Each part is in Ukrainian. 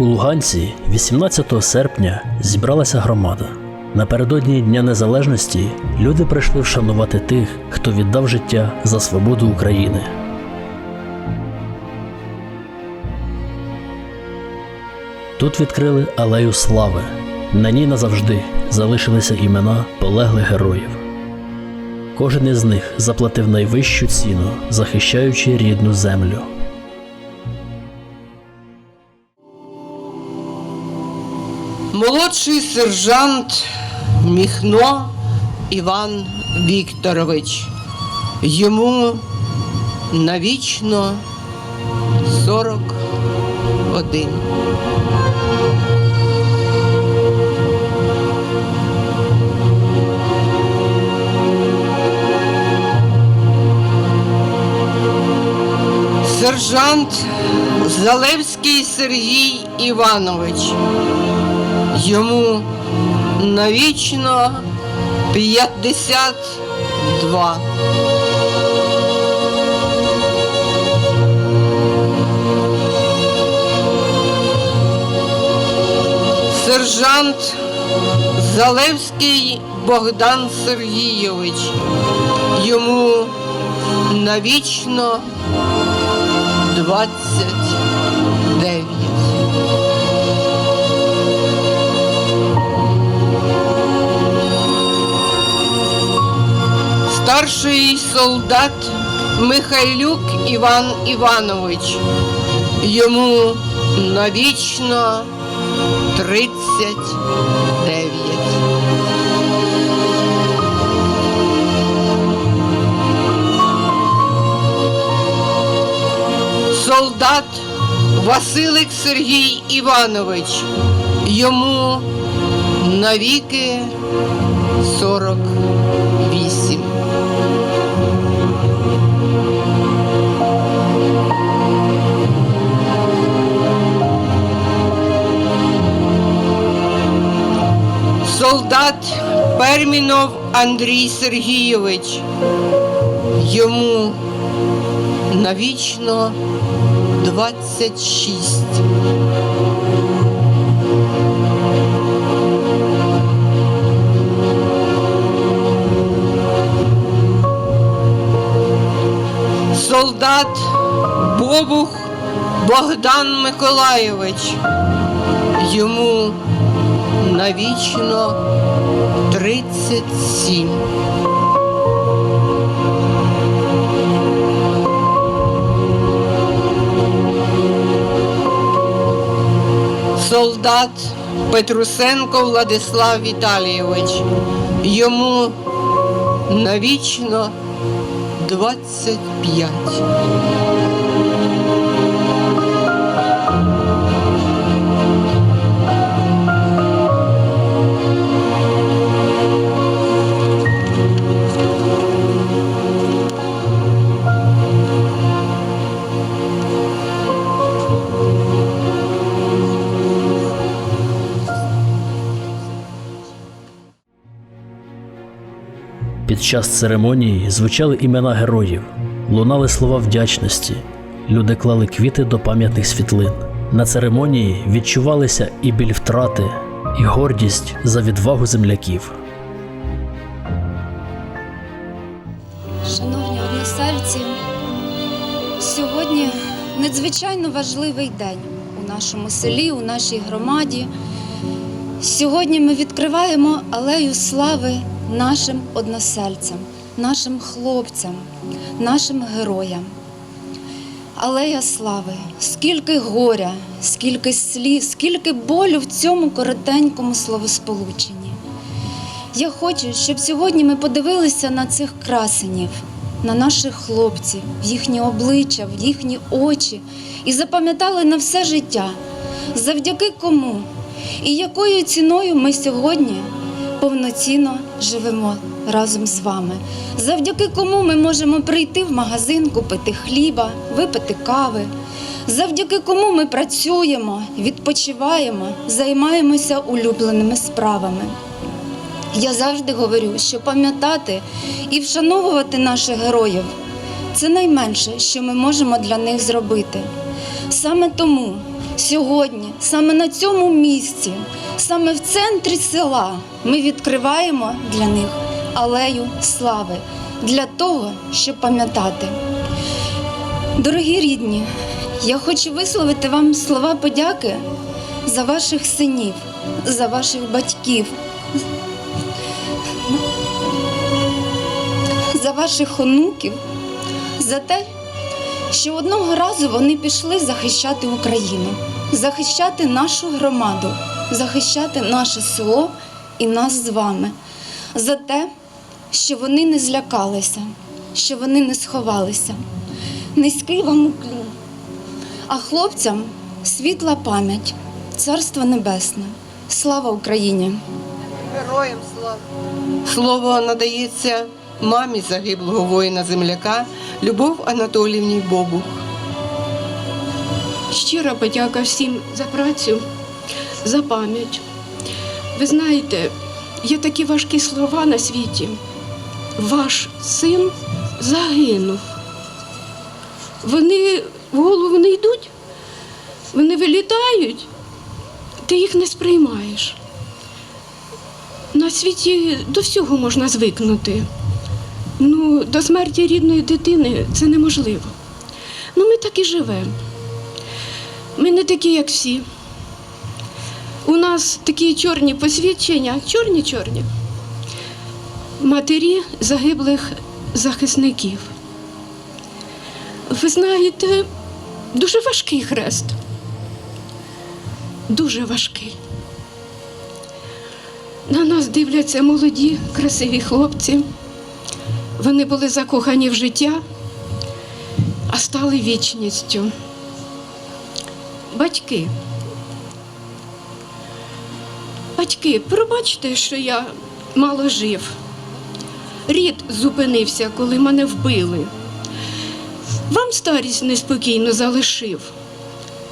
У Луганці 18 серпня зібралася громада. Напередодні Дня Незалежності люди прийшли вшанувати тих, хто віддав життя за свободу України. Тут відкрили алею слави. На ній назавжди залишилися імена полеглих героїв. Кожен із них заплатив найвищу ціну, захищаючи рідну землю. Молодший сержант Міхно Іван Вікторович. Йому навічно 41. Сержант Залевський Сергій Іванович. Йому навічно 52. Сержант Залевський Богдан Сергійович. Йому навічно 29. Старший солдат Михайлюк Іван Іванович. Йому навічно 39. Солдат Василик Сергій Іванович. Йому навіки 48. Солдат Пермінов Андрій Сергійович. Йому навічно 26. солдат Бобух Богдан Миколайович. Йому навічно 37. Солдат Петрусенко Владислав Віталійович. Йому навічно 25. Під час церемонії звучали імена героїв, лунали слова вдячності. Люди клали квіти до пам'ятних світлин. На церемонії відчувалися і біль втрати, і гордість за відвагу земляків. Шановні односельці, сьогодні надзвичайно важливий день у нашому селі, у нашій громаді. Сьогодні ми відкриваємо алею слави нашим односельцям, нашим хлопцям, нашим героям. Алея слави, скільки горя, скільки сліз, скільки болю в цьому коротенькому словосполученні. Я хочу, щоб сьогодні ми подивилися на цих красенів, на наших хлопців, в їхні обличчя, в їхні очі і запам'ятали на все життя, завдяки кому і якою ціною ми сьогодні повноцінно живемо разом з вами. Завдяки кому ми можемо прийти в магазин, купити хліба, випити кави. Завдяки кому ми працюємо, відпочиваємо, займаємося улюбленими справами. Я завжди говорю, що пам'ятати і вшановувати наших героїв це найменше, що ми можемо для них зробити. Саме тому Сьогодні, саме на цьому місці, саме в центрі села, ми відкриваємо для них алею слави для того, щоб пам'ятати. Дорогі рідні, я хочу висловити вам слова подяки за ваших синів, за ваших батьків, за ваших онуків, за те, що одного разу вони пішли захищати Україну, захищати нашу громаду, захищати наше село і нас з вами, за те, що вони не злякалися, що вони не сховалися. Низький вам уклін. А хлопцям світла пам'ять, царство небесне. Слава Україні! Героям слава! Слово надається мамі загиблого воїна земляка Любов Анатоліївні Бобух. Щира подяка всім за працю, за пам'ять. Ви знаєте, є такі важкі слова на світі. Ваш син загинув. Вони в голову не йдуть, вони вилітають, ти їх не сприймаєш. На світі до всього можна звикнути. Ну, до смерті рідної дитини це неможливо. Ну, ми так і живемо. Ми не такі, як всі. У нас такі чорні посвідчення, чорні-чорні. Матері загиблих захисників. Ви знаєте, дуже важкий хрест. Дуже важкий. На нас дивляться молоді, красиві хлопці. Вони були закохані в життя, а стали вічністю. Батьки. Батьки, пробачте, що я мало жив. Рід зупинився, коли мене вбили. Вам старість неспокійно залишив.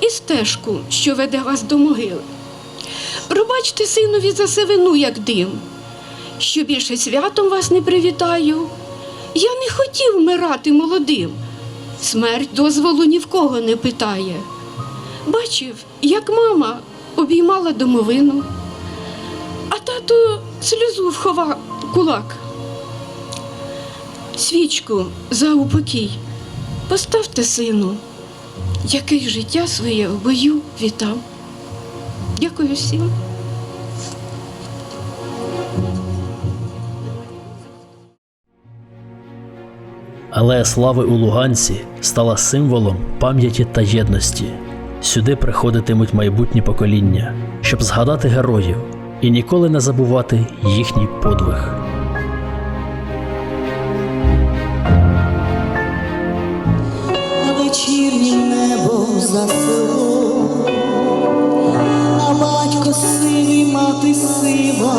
І стежку, що веде вас до могили. Пробачте синові за сивину, як дим, що більше святом вас не привітаю. Я не хотів вмирати молодим. Смерть дозволу ні в кого не питає. Бачив, як мама обіймала домовину, а тато сльозу вховав кулак. Свічку за упокій поставте сину, який життя своє в бою вітав. Дякую всім. Алея слави у Луганці стала символом пам'яті та єдності. Сюди приходитимуть майбутні покоління, щоб згадати героїв і ніколи не забувати їхній подвиг. вечірнім небом за село, а батько сивий, мати сива,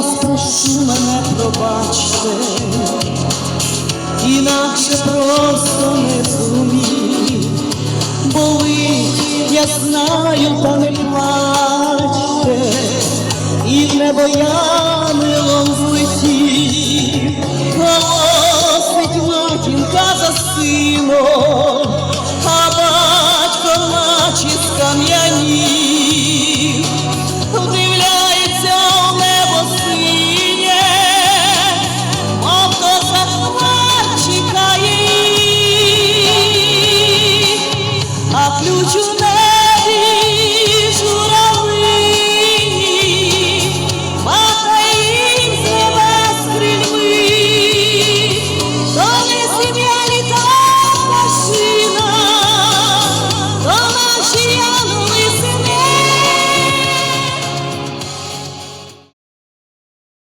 вас прошу, мене пробачте, інакше просто не зумів. Болить, я знаю, та не плачте, і в небо янголом злетів, голосить матінка за сином,